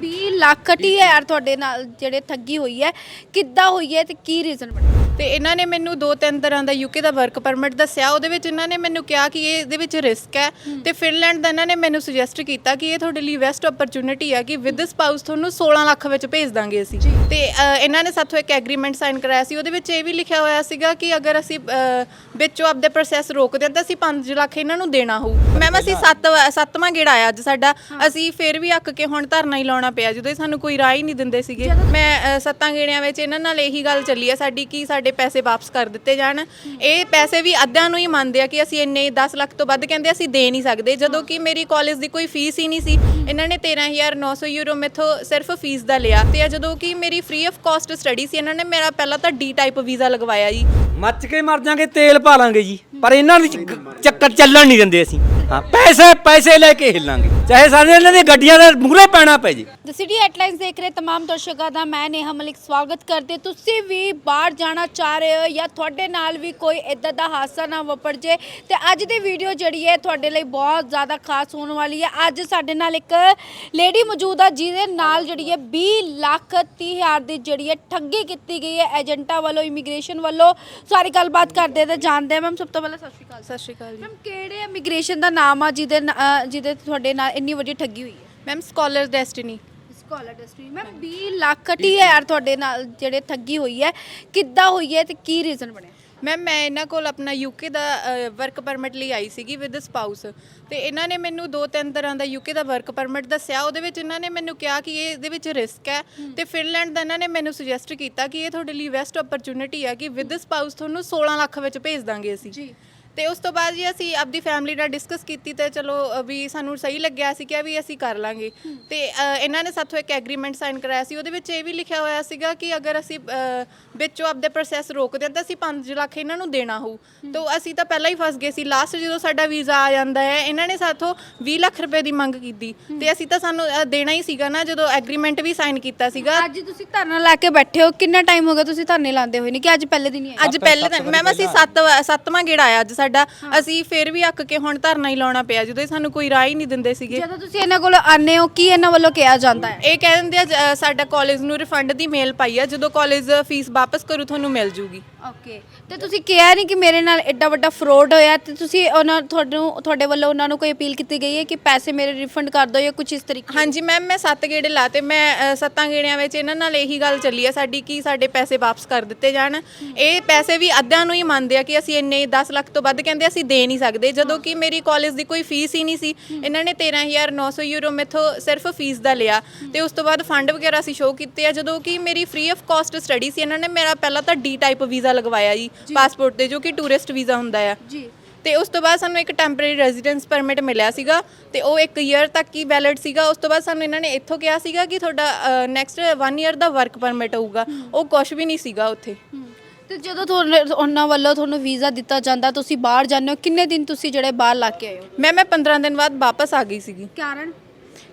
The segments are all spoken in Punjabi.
20 ਲੱਖ 30000 ਤੁਹਾਡੇ ਨਾਲ ਜਿਹੜੇ ਠੱਗੀ ਹੋਈ ਹੈ, ਕਿੱਦਾਂ ਹੋਈ ਹੈ ਤੇ ਕੀ ਰੀਜ਼ਨ ਬਣਿਆ ਤੇ ਇਹਨਾਂ ਨੇ ਮੈਨੂੰ ਦੋ ਤਿੰਨ ਤਰ੍ਹਾਂ ਦਾ ਯੂਕੇ ਦਾ ਵਰਕ ਪਰਮਿਟ ਦੱਸਿਆ ਉਹਦੇ ਵਿੱਚ ਇਹਨਾਂ ਨੇ ਮੈਨੂੰ ਕਿਹਾ ਕਿ ਇਹਦੇ ਵਿੱਚ ਰਿਸਕ ਹੈ ਤੇ ਫਿਨਲੈਂਡ ਦਾ ਇਹਨਾਂ ਨੇ ਮੈਨੂੰ ਸੁਜੈਸਟ ਕੀਤਾ ਕਿ ਇਹ ਤੁਹਾਡੇ ਲਈ ਬੈਸਟ ਓਪਰਚ्युनिटी ਹੈ ਕਿ ਵਿਦ ਸਪਾਊਸ ਤੁਹਾਨੂੰ 16 ਲੱਖ ਵਿੱਚ ਭੇਜ ਦਾਂਗੇ ਅਸੀਂ। ਤੇ ਇਹਨਾਂ ਨੇ ਸਾਥੋਂ ਇੱਕ ਐਗਰੀਮੈਂਟ ਸਾਈਨ ਕਰਾਇਆ ਸੀ ਉਹਦੇ ਵਿੱਚ ਇਹ ਵੀ ਲਿਖਿਆ ਹੋਇਆ ਸੀਗਾ ਕਿ ਅਗਰ ਅਸੀਂ ਵਿੱਚੋਂ ਆਪਦੇ ਪ੍ਰੋਸੈਸ ਰੋਕਦੇ ਹਾਂ ਤਾਂ ਅਸੀਂ 5 ਲੱਖ ਇਹਨਾਂ ਨੂੰ ਦੇਣਾ ਹੋਊ। ਮੈਮ ਅਸੀਂ ਸੱਤ ਵਾ- ਸੱਤਵਾਂ ਗੇੜਾ ਆਇਆ ਅੱਜ ਸਾਡਾ ਅਸੀਂ ਫਿਰ ਵੀ ਅੱਕ ਕੇ ਹੁਣ ਧਰਨਾ ਹੀ ਲਾਉਣਾ ਪਿਆ ਜਦੋਂ ਇਹ ਸਾਨੂੰ ਕੋਈ ਰਾਹ ਹੀ ਨਹੀਂ ਦਿੰਦੇ ਸੀਗੇ। ਮੈਂ ਸੱਤਾਂ ਗੇੜਿਆਂ ਵਿੱਚ ਇਹਨਾਂ ਨਾਲ ਇਹੀ ਗੱਲ ਚੱਲੀ ਆ ਸਾਡੀ ਕਿ ਸਾਡੇ ਪੈਸੇ ਵਾਪਸ ਕਰ ਦਿੱਤੇ ਜਾਣ। ਇਹ ਪੈਸੇ ਵੀ ਅੱਧਿਆਂ ਨੂੰ ਹੀ ਮੰਨਦੇ ਆ ਕਿ ਅਸੀਂ ਇੰਨੇ 10 ਲੱਖ ਤੋਂ ਵੱਧ ਕਹਿੰਦੇ ਅਸੀਂ ਦੇ ਨਹੀਂ ਸਕਦੇ। ਜਦੋਂ ਕਿ ਮੇਰੀ ਕਾਲਜ ਦੀ ਕੋਈ ਫੀਸ ਹੀ ਨਹੀਂ ਸੀ। ਇਹਨਾਂ ਨੇ 13900 ਯੂਰੋ ਮੈਥੋਂ ਸਿਰਫ ਫੀਸ ਦਾ ਲਿਆ। ਤੇ ਜਦੋਂ ਕਿ ਮੇਰੀ ਫ੍ਰੀ ਆਫ ਕਾਸਟ ਸਟੱਡੀ ਸੀ, ਇਹਨਾਂ ਨੇ ਮੇਰਾ ਪਹਿਲਾਂ ਤਾਂ ਡੀ ਟਾਈਪ ਵੀਜ਼ਾ ਲਗਵਾਇਆ ਜੀ। ਮੱਚ ਕੇ ਮਰ ਜਾਾਂਗੇ ਤੇਲ ਪਾ ਲਾਂਗੇ ਜੀ ਪਰ ਇਹਨਾਂ ਦੀ ਚੱਕ- ਚੱਕਰ ਚੱਲਣ ਨਹੀਂ ਦਿੰਦੇ ਅਸੀਂ ਹਾਂ ਪੈਸੇ ਪੈਸੇ ਲੈ ਕੇ ਹਿੱਲਾਂਗੇ ਚਾਹੇ ਸਾਡੇ ਇਹਨਾਂ ਦੀ ਗੱਡੀਆਂ ਦੇ ਮੂਹਰੇ ਪੈਣਾ ਪੈ ਜੇ ਦ ਸਿਟੀ ਹੈਡਲਾਈਨਸ ਦੇਖ ਰਹੇ तमाम ਦਰਸ਼ਕਾਂ ਦਾ ਮੈਂ ਨੇਹਾ ਮਲਿਕ ਸਵਾਗਤ ਕਰਦੇ ਤੁਸੀਂ ਵੀ ਬਾਹਰ ਜਾਣਾ ਚਾਹ ਰਹੇ ਹੋ ਜਾਂ ਤੁਹਾਡੇ ਨਾਲ ਵੀ ਕੋਈ ਇਦਾਂ ਦਾ ਹਾਦਸਾ ਨਾ ਵਾਪਰ ਜੇ ਤੇ ਅੱਜ ਦੀ ਵੀਡੀਓ ਜਿਹੜੀ ਹੈ ਤੁਹਾਡੇ ਲਈ ਬਹੁਤ ਜ਼ਿਆਦਾ ਖਾਸ ਹੋਣ ਵਾਲੀ ਹੈ ਅੱਜ ਸਾਡੇ ਨਾਲ ਇੱਕ ਲੇਡੀ ਮੌਜੂਦ ਆ ਜਿਹਦੇ ਨਾਲ ਜਿਹੜੀ ਹੈ 20 ਲੱਖ 30 ਹਜ਼ਾਰ ਦੀ ਜਿਹੜੀ ਹੈ ਠੱਗੀ ਕੀਤੀ ਗਈ ਹੈ ਏਜੰਟਾਂ ਵੱਲੋਂ ਇਮੀਗ੍ਰੇਸ਼ਨ ਵੱਲੋਂ ਸਾਰੀ ਗੱਲਬਾਤ ਕਰਦੇ ਤੇ ਜਾਣਦੇ ਮੈਮ ਸਭ ਤੋਂ ਪਹਿਲਾਂ ਸਤਿ ਸ਼੍ਰੀ ਅਕਾਲ ਸਤਿ ਸ਼੍ਰੀ ਅਕਾਲ ਜੀ। ਮੈਮ ਕਿਹੜੇ ਇਮੀਗ੍ਰੇਸ਼ਨ ਦਾ ਨਾਮ ਆ ਜਿਹਦੇ ਨਾ- ਅਹ ਜਿਹਦੇ ਤੁਹਾਡੇ ਨਾਲ ਇੰਨੀ ਵੱਡੀ ਠੱਗੀ ਹੋਈ ਹੈ? Ma'am scholar Destiny scholar district ma'am 20 lakh 30000 ਤੁਹਾਡੇ ਨਾਲ ਜਿਹੜੇ ਠੱਗੀ ਹੋਈ ਹੈ। ਕਿੱਦਾਂ ਹੋਈ ਹੈ ਤੇ ਕੀ ਰੀਜ਼ਨ ਬਣਿਆ? ਮੈਮ ਮੈਂ ਇਹਨਾਂ ਕੋਲ ਆਪਣਾ ਯੂਕੇ ਦਾ ਵਰਕ ਪਰਮਿਟ ਲਈ ਆਈ ਸੀਗੀ ਵਿਦ ਸਪਾਊਸ ਤੇ ਇਹਨਾਂ ਨੇ ਮੈਨੂੰ ਦੋ ਤਿੰਨ ਤਰ੍ਹਾਂ ਦਾ ਯੂਕੇ ਦਾ ਵਰਕ ਪਰਮਿਟ ਦੱਸਿਆ ਉਹਦੇ ਵਿੱਚ ਇਹਨਾਂ ਨੇ ਮੈਨੂੰ ਕਿਹਾ ਕਿ ਇਹ ਇਹਦੇ ਵਿੱਚ ਰਿਸਕ ਹੈ ਤੇ ਫਿਨਲੈਂਡ ਦਾ ਇਹਨਾਂ ਨੇ ਮੈਨੂੰ ਸੁਜੈਸਟ ਕੀਤਾ ਕਿ ਇਹ ਤੁਹਾਡੇ ਲਈ ਬੈਸਟ ਓਪਰਚੁਨਿਟੀ ਹੈ ਕਿ ਵਿਦ ਸਪਾਊਸ ਤੁਹਾਨੂੰ 16 ਲੱਖ ਵਿੱਚ ਭੇਜ ਦਾਂਗੇ ਅਸੀਂ। ਜੀ। ਤੇ ਉਸ ਤੋਂ ਬਾਅਦ ਜੀ ਅਸੀਂ ਆਪਦੀ ਫੈਮਿਲੀ ਨਾਲ ਡਿਸਕਸ ਕੀਤੀ ਤੇ ਚਲੋ ਅ, ਵੀ ਸਾਨੂੰ ਸਹੀ ਲੱਗਿਆ ਸੀ ਕਿ ਵੀ ਅਸੀਂ ਕਰ ਲਾਂਗੇ। ਤੇ ਅ, ਇਹਨਾਂ ਨੇ ਸਾਥੋਂ ਇੱਕ ਐਗਰੀਮੈਂਟ ਸਾਈਨ ਕਰਾਇਆ ਸੀ। ਉਹਦੇ ਵਿੱਚ ਇਹ ਵੀ ਲਿਖਿਆ ਹੋਇਆ ਸੀਗਾ ਕਿ ਅਗਰ ਅਸੀਂ ਅ, ਵਿੱਚੋਂ ਆਪਦੇ ਪ੍ਰੋਸੈਸ ਰੋਕਦੇ ਹਾਂ ਤਾਂ ਅਸੀਂ 5 ਲੱਖ ਇਹਨਾਂ ਨੂੰ ਦੇਣਾ ਹੋਊ। ਤਾਂ ਅਸੀਂ ਤਾਂ ਪਹਿਲਾਂ ਹੀ ਫਸ ਗਏ ਸੀ। ਲਾਸਟ ਜਦੋਂ ਸਾਡਾ ਵੀਜ਼ਾ ਆ ਜਾਂਦਾ ਹੈ ਇਹਨਾਂ ਨੇ ਸਾਥੋਂ 20 ਲੱਖ ਰੁਪਏ ਦੀ ਮੰਗ ਕੀਤੀ। ਤੇ ਅਸੀਂ ਤਾਂ ਸਾਨੂੰ ਅ, ਦੇਣਾ ਹੀ ਸੀਗਾ ਨਾ ਜਦੋਂ ਐਗਰੀਮੈਂਟ ਵੀ ਸਾਈਨ ਕੀਤਾ ਸੀਗਾ। ਅੱਜ ਤੁਸੀਂ ਧਰਨਾ ਲਾ ਕੇ ਬੈਠੇ ਹੋ। ਕਿੰਨਾ ਟਾਈਮ ਹੋ ਗਿਆ ਤੁਸੀਂ ਧਰਨੇ ਲਾਉਂਦੇ ਹੋਏ? ਨੇ ਕਿ ਅੱਜ ਪਹਿਲੇ ਦਿਨ ਹੀ ਆਏ? ਅੱਜ ਪਹਿਲੇ ਦਿਨ। ਮੈਮ ਅਸੀਂ 7 ਸੱਤਵਾਂ ਗੇੜਾ ਆਇਆ ਅੱਜ ਸਾਡਾ ਅਸੀਂ ਫਿਰ ਵੀ ਅੱਕ ਕੇ ਹੁਣ ਧਰਨਾ ਹੀ ਲਾਉਣਾ ਪਿਆ ਜਦੋਂ ਇਹ ਸਾਨੂੰ ਕੋਈ ਰਾਹ ਹੀ ਨਹੀਂ ਦਿੰਦੇ ਸੀਗੇ। ਜਦੋਂ ਤੁਸੀਂ ਇਹਨਾਂ ਕੋਲ ਆਨੇ ਹੋ ਕੀ ਇਹਨਾਂ ਵੱਲੋਂ ਕਿਹਾ ਜਾਂਦਾ ਹੈ? ਇਹ ਕਹਿ ਦਿੰਦੇ ਆ ਜ- ਸਾਡਾ ਕਾਲਜ ਨੂੰ ਰਿਫੰਡ ਦੀ ਮੇਲ ਪਾਈ ਆ ਜਦੋਂ ਕਾਲਜ ਫੀਸ ਵਾਪਸ ਕਰੂ ਤੁਹਾਨੂੰ ਮਿਲ ਜੂਗੀ। ਓਕੇ ਤੇ ਤੁਸੀਂ ਕਿਹਾ ਨਹੀਂ ਕਿ ਮੇਰੇ ਨਾਲ ਐਡਾ ਵੱਡਾ ਫਰਾਡ ਹੋਇਆ ਤੇ ਤੁਸੀਂ ਉਹਨਾਂ ਤੁਹਾਨੂੰ ਤੁਹਾਡੇ ਵੱਲੋਂ ਉਹਨਾਂ ਨੂੰ ਕੋਈ ਅਪੀਲ ਕੀਤੀ ਗਈ ਹੈ ਕਿ ਪੈਸੇ ਮੇਰੇ ਰਿਫੰਡ ਕਰ ਦਿਓ ਜਾਂ ਕੁਝ ਇਸ ਤਰੀਕੇ ਹਾਂਜੀ ਮੈਮ ਮੈਂ ਸੱਤ ਗੇੜੇ ਲਾਤੇ। ਮੈਂ ਅ, ਸੱਤਾਂ ਗੇੜਿਆਂ ਵਿੱਚ ਇਹਨਾਂ ਨਾਲ ਇਹੀ ਗੱਲ ਚੱਲੀ ਆ ਸਾਡੀ ਕਿ ਸਾਡੇ ਪੈਸੇ ਵਾਪਸ ਕਰ ਦਿੱਤੇ ਜਾਣ। ਇਹ ਪੈਸੇ ਵੀ ਅੱਧਿਆਂ ਨੂੰ ਹੀ ਮੰਨਦੇ ਆ ਕਿ ਅਸੀਂ ਇੰਨੇ 10 ਲੱਖ ਤੋਂ ਵੱਧ ਕਹਿੰਦੇ ਅਸੀਂ ਦੇ ਨਹੀਂ ਸਕਦੇ। ਜਦੋਂ ਕਿ ਮੇਰੀ ਕਾਲਜ ਦੀ ਕੋਈ ਫੀਸ ਹੀ ਨਹੀਂ ਸੀ। ਇਹਨਾਂ ਨੇ 13900 ਯੂਰੋ ਮੈਥੋਂ ਸਿਰਫ ਫੀਸ ਦਾ ਲਿਆ। ਤੇ ਉਸ ਤੋਂ ਬਾਅਦ ਫੰਡ ਵਗੈਰਾ ਅਸੀਂ ਸ਼ੋਅ ਕੀਤੇ ਆ। ਜਦੋਂ ਕਿ ਮੇਰੀ ਫ੍ਰੀ ਆਫ ਕਾਸਟ ਸਟੱਡੀ ਸੀ ਇਹਨਾਂ ਨੇ ਮੇਰਾ ਪਹਿਲਾਂ ਤਾਂ ਡੀ ਟਾਈਪ ਵੀਜ਼ਾ ਲਗਵਾਇਆ ਜੀ ਪਾਸਪੋਰਟ ਤੇ ਜੋ ਕਿ ਟੂਰਿਸਟ ਵੀਜ਼ਾ ਹੁੰਦਾ ਆ। ਜੀ। ਤੇ ਉਸ ਤੋਂ ਬਾਅਦ ਸਾਨੂੰ ਇੱਕ ਟੈਂਪਰੇਰੀ ਰੈਜ਼ੀਡੈਂਸ ਪਰਮਿਟ ਮਿਲਿਆ ਸੀਗਾ ਤੇ ਉਹ 1 ਇਅਰ ਤੱਕ ਹੀ ਵੈਲਿਡ ਸੀਗਾ। ਉਸ ਤੋਂ ਬਾਅਦ ਸਾਨੂੰ ਇਹਨਾਂ ਨੇ ਇੱਥੋਂ ਕਿਹਾ ਸੀਗਾ ਕਿ ਤੁਹਾਡਾ ਨੈਕਸਟ 1 ਇਅਰ ਦਾ ਵਰਕ ਪਰਮਿਟ ਹੋਊਗਾ। ਉਹ ਕੁਝ ਵੀ ਨਹੀਂ ਸੀਗਾ ਉੱਥੇ। ਤੇ ਜਦੋਂ ਤੁਹਾਨੂੰ ਉਹਨਾਂ ਵੱਲੋਂ ਤੁਹਾਨੂੰ ਵੀਜ਼ਾ ਦਿੱਤਾ ਜਾਂਦਾ ਤੁਸੀਂ ਬਾਹਰ ਜਾਂਦੇ ਹੋ। ਕਿੰਨੇ ਦਿਨ ਤੁਸੀਂ ਜਿਹੜੇ ਬਾਹਰ ਲਾ ਕੇ ਆਏ ਹੋ? ਮੈਂ ਮੈਂ 15 ਦਿਨ ਬਾਅਦ ਵਾਪਸ ਆ ਗਈ ਸੀਗੀ। ਕਾਰਨ?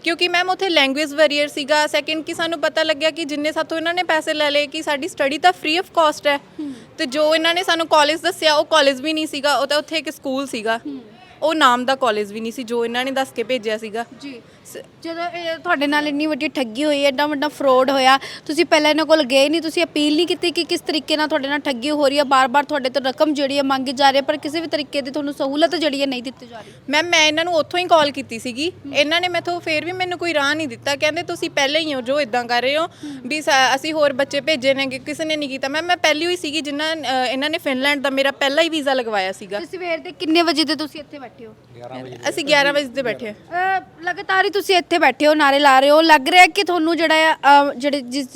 ਕਿਉਂਕਿ ਮੈਮ ਉੱਥੇ ਲੈਂਗੁਏਜ ਵੈਰੀਅਰ ਸੀਗਾ। ਸੈਕਿੰਡ ਕਿ ਸਾਨੂੰ ਪਤਾ ਲੱਗਿਆ ਕਿ ਜਿੰਨੇ ਸਾਥੋਂ ਇਹਨਾਂ ਨੇ ਪੈਸੇ ਲੈ ਲਏ ਕਿ ਸਾਡੀ ਸਟੱਡੀ ਤਾਂ ਫ੍ਰੀ ਆਫ ਕਾਸਟ ਹੈ। ਤੇ ਜੋ ਇਹਨਾਂ ਨੇ ਸਾਨੂੰ ਕਾਲਜ ਦੱਸਿਆ, ਉਹ ਕਾਲਜ ਵੀ ਨਹੀਂ ਸੀਗਾ, ਉਹ ਤਾਂ ਉੱਥੇ ਇੱਕ ਸਕੂਲ ਸੀਗਾ। ਉਹ ਨਾਮ ਦਾ ਕਾਲਜ ਵੀ ਨਹੀਂ ਸੀ ਜੋ ਇਹਨਾਂ ਨੇ ਦੱਸ ਕੇ ਭੇਜਿਆ ਸੀਗਾ। ਜੀ। ਜਦੋਂ ਇਹ ਤੁਹਾਡੇ ਨਾਲ ਇੰਨੀ ਵੱਡੀ ਠੱਗੀ ਹੋਈ ਐਡਾ ਵੱਡਾ ਫਰਾਡ ਹੋਇਆ ਤੁਸੀਂ ਪਹਿਲਾਂ ਇਹਨਾਂ ਕੋਲ ਗਏ ਨਹੀਂ ਤੁਸੀਂ ਅਪੀਲ ਨਹੀਂ ਕੀਤੀ ਕਿ ਕਿਸ ਤਰੀਕੇ ਨਾਲ ਤੁਹਾਡੇ ਨਾਲ ਠੱਗੀ ਹੋ ਰਹੀ ਹੈ? ਬਾਰ-ਬਾਰ ਤੁਹਾਡੇ ਤੋਂ ਰਕਮ ਜਿਹੜੀ ਹੈ ਮੰਗੀ ਜਾ ਰਹੀ ਹੈ ਪਰ ਕਿਸੇ ਵੀ ਤਰੀਕੇ ਦੀ ਤੁਹਾਨੂੰ ਸਹੂਲਤ ਜਿਹੜੀ ਹੈ ਨਹੀਂ ਦਿੱਤੀ ਜਾ ਰਹੀ। ਮੈਮ ਮੈਂ ਇਹਨਾਂ ਨੂੰ ਉੱਥੋਂ ਹੀ ਕਾਲ ਕੀਤੀ ਸੀਗੀ। ਇਹਨਾਂ ਨੇ ਮੈਥੋਂ ਫੇਰ ਵੀ ਮੈਨੂੰ ਕੋਈ ਰਾਹ ਨਹੀਂ ਦਿੱਤਾ। ਕਹਿੰਦੇ ਤੁਸੀਂ ਪਹਿਲੇ ਹੀ ਹੋ ਜੋ ਇਦਾਂ ਕਰ ਰਹੇ ਹੋ ਵੀ ਅਸੀਂ ਹੋਰ ਬੱਚੇ ਭੇਜੇ ਨੇ ਕਿਸੇ ਨੇ ਨਹੀਂ ਕੀਤਾ। ਮੈਮ ਮੈਂ ਪਹਿਲੀ ਹੋਈ ਸੀਗੀ ਜਿਨ੍ਹਾਂ ਇਹਨਾਂ ਨੇ ਫਿਨਲੈਂਡ ਦਾ ਮੇਰਾ ਪਹਿਲਾ ਹੀ ਵੀਜ਼ਾ ਲਗਵਾਇਆ ਸੀਗਾ। ਤੇ ਸਵੇਰ ਦੇ ਕਿੰਨੇ ਵਜੇ ਦੇ ਤੁਸੀਂ ਇੱਥੇ ਬੈਠੇ ਹੋ। ਅਸੀਂ 11 ਵਜੇ ਦੇ ਬੈਠੇ ਹਾਂ। ਅਹ ਲਗਾਤਾਰ ਹੀ ਤੁਸੀਂ ਇੱਥੇ ਬੈਠੇ ਹੋ ਨਾਰੇ ਲਾ ਰਹੇ ਹੋ। ਲੱਗ ਰਿਹਾ ਕਿ ਤੁਹਾਨੂੰ ਜਿਹੜਾ ਅਹ ਜਿਹੜੇ ਜਿਸ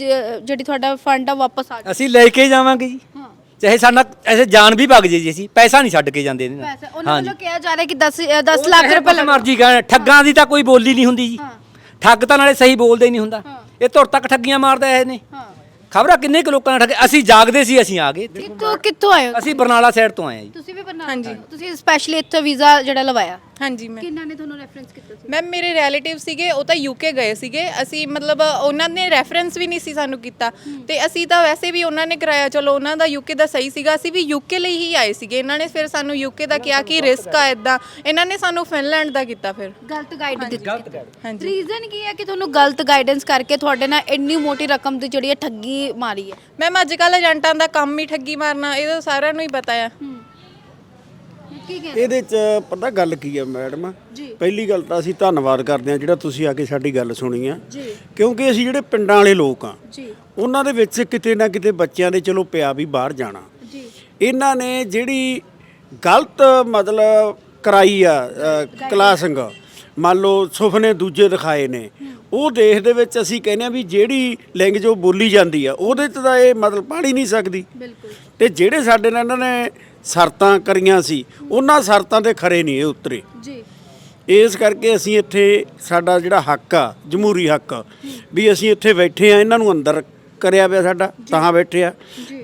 ਜਿਹੜੀ ਤੁਹਾਡਾ ਫੰਡ ਆ ਵਾਪਸ ਆ ਅਸੀਂ ਲੈ ਕੇ ਜਾਵਾਂਗੇ ਜੀ। ਹਾਂ। ਚਾਹੇ ਸਾਡਾ ਐਸੇ ਜਾਨ ਵੀ ਵਗ ਜੇ ਜੀ ਅਸੀਂ ਪੈਸਾ ਨਹੀਂ ਛੱਡ ਕੇ ਜਾਂਦੇ ਇਹਦੇ ਨਾਲ। ਪੈਸਾ ਉਹਨਾਂ ਵੱਲੋਂ ਕਿਹਾ ਜਾ ਰਿਹਾ ਕਿ 10 10 ਉਹ ਲੱਖ ਚਾਹੇ ਰੁਪਏ ਕੁਛ ਮਰਜ਼ੀ ਕਹਿਣ ਠੱਗਾਂ ਦੀ ਤਾਂ ਕੋਈ ਬੋਲੀ ਨਹੀਂ ਹੁੰਦੀ ਜੀ। ਹਾਂ। ਠੱਗ ਤਾਂ ਨਾਲੇ ਸਹੀ ਬੋਲਦੇ ਹੀ ਨਹੀਂ ਹੁੰਦਾ। ਹਾਂ। ਇਹ ਧੁਰ ਤੱਕ ਠੱਗੀਆਂ ਮਾਰਦਾ ਇਹ ਨੇ। ਹਾਂ। ਖਬਰਾਂ ਕਿੰਨੇ ਕੁ ਲੋਕਾਂ ਨੇ ਠੱਗੇ ਅਸੀਂ ਜਾਗਦੇ ਸੀ ਅਸੀਂ ਆ ਗਏ। ਕਿੱਥੋਂ ਕਿੱਥੋਂ ਆਏ ਹੋ? ਅਸੀਂ ਬਰਨਾਲਾ ਸਾਈਡ ਤੋਂ ਆਏ ਆ ਜੀ। ਤੁਸੀਂ ਵੀ ਬਰਨਾਲਾ ਹਾਂਜੀ। ਤੁਸੀਂ ਸਪੈਸ਼ਲੀ ਇੱਥੇ ਵੀਜ਼ਾ ਜਿਹੜਾ ਲਵਾਇਆ? ਹਾਂਜੀ ਮੈਂ ਕਿੰਨਾ ਨੇ ਤੁਹਾਨੂੰ ਰੈਫਰੈਂਸ ਕੀਤਾ ਸੀ? ਮੈਮ ਮੇਰੇ ਰਿਲੇਟਿਵ ਸੀਗੇ ਉਹ ਤਾਂ ਯੂਕੇ ਗਏ ਸੀਗੇ। ਅਸੀਂ ਮਤਲਬ ਉਹਨਾਂ ਨੇ ਰੈਫਰੈਂਸ ਵੀ ਨਹੀਂ ਸੀ ਸਾਨੂੰ ਕੀਤਾ। ਤੇ ਅਸੀਂ ਤਾਂ ਵੈਸੇ ਵੀ ਉਹਨਾਂ ਨੇ ਕਰਾਇਆ ਚਲੋ ਉਹਨਾਂ ਦਾ ਯੂਕੇ ਦਾ ਸਹੀ ਸੀਗਾ। ਅਸੀਂ ਵੀ ਯੂਕੇ ਲਈ ਹੀ ਆਏ ਸੀਗੇ। ਇਹਨਾਂ ਨੇ ਫਿਰ ਸਾਨੂੰ ਯੂਕੇ ਦਾ ਕਿਹਾ ਕਿ ਰਿਸਕ ਆ ਇਦਾਂ ਇਹਨਾਂ ਨੇ ਸਾਨੂੰ ਫਿਨਲੈਂਡ ਦਾ ਕੀਤਾ ਫਿਰ। ਗਲਤ ਗਾਈਡ ਦਿੱਤੀ ਹਾਂਜੀ। ਰੀਜ਼ਨ ਕੀ ਹੈ ਕਿ ਤੁਹਾਨੂੰ ਗਲਤ ਗਾਈਡੈਂਸ ਕਰਕੇ ਤੁਹਾਡੇ ਨਾਲ ਇੰਨੀ ਮੋਟੀ ਰਕਮ ਦੀ ਜਿਹੜੀ ਹੈ ਠੱਗੀ ਮਾਰੀ ਹੈ? ਮੈਮ ਅੱਜ ਕੱਲ ਏਜੰਟਾਂ ਦਾ ਕੰਮ ਹੀ ਠੱਗੀ ਮਾਰਨਾ ਇਹ ਤਾਂ ਸਾਰਿਆਂ ਨੂੰ ਹੀ ਪਤਾ ਆ। ਕੀ ਕਹਿੰਦੇ ਇਹਦੇ ਚ ਪਤਾ ਗੱਲ ਕੀ ਹੈ ਮੈਡਮ? ਜੀ। ਪਹਿਲੀ ਗੱਲ ਤਾਂ ਅਸੀਂ ਧੰਨਵਾਦ ਕਰਦੇ ਹਾਂ ਜਿਹੜਾ ਤੁਸੀਂ ਆ ਕੇ ਸਾਡੀ ਗੱਲ ਸੁਣੀ ਆ। ਜੀ। ਕਿਉਂਕਿ ਅਸੀਂ ਜਿਹੜੇ ਪਿੰਡਾਂ ਵਾਲੇ ਲੋਕ ਆ ਜੀ। ਉਹਨਾਂ ਦੇ ਵਿੱਚ ਕਿਤੇ ਨਾ ਕਿਤੇ ਬੱਚਿਆਂ ਦੇ ਚਲੋ ਪਿਆ ਵੀ ਬਾਹਰ ਜਾਣਾ। ਜੀ। ਇਹਨਾਂ ਨੇ ਜਿਹੜੀ ਗਲਤ ਮਤਲਬ ਕਰਾਈ ਆ ਅ, ਕਲਾਸਿੰਗ ਮੰਨ ਲਓ ਸੁਪਨੇ ਦੂਜੇ ਦਿਖਾਏ ਨੇ ਉਹ ਦੇਸ਼ ਦੇ ਵਿੱਚ ਅਸੀਂ ਕਹਿੰਦੇ ਆ ਵੀ ਜਿਹੜੀ ਲੈਂਗੁਏਜ ਉਹ ਬੋਲੀ ਜਾਂਦੀ ਆ ਉਹਦੇ ਚ ਤਾਂ ਇਹ ਮਤਲਬ ਪੜ੍ਹ ਹੀ ਨਹੀਂ ਸਕਦੀ। ਬਿਲਕੁਲ। ਤੇ ਜਿਹੜੇ ਸਾਡੇ ਨਾਲ ਇਹਨਾਂ ਨੇ ਸ਼ਰਤਾਂ ਕਰੀਆਂ ਸੀ ਉਹਨਾਂ ਸ਼ਰਤਾਂ ਤੇ ਖਰੇ ਨਹੀਂ ਇਹ ਉਤਰੇ। ਜੀ। ਇਸ ਕਰਕੇ ਅਸੀਂ ਇੱਥੇ ਸਾਡਾ ਜਿਹੜਾ ਹੱਕ ਆ ਜਮਹੂਰੀ ਹੱਕ ਵੀ ਅਸੀਂ ਇੱਥੇ ਬੈਠੇ ਆ ਇਹਨਾਂ ਨੂੰ ਅੰਦਰ ਕਰਿਆ ਪਿਆ ਸਾਡਾ ਤਾਂ ਬੈਠੇ ਆ।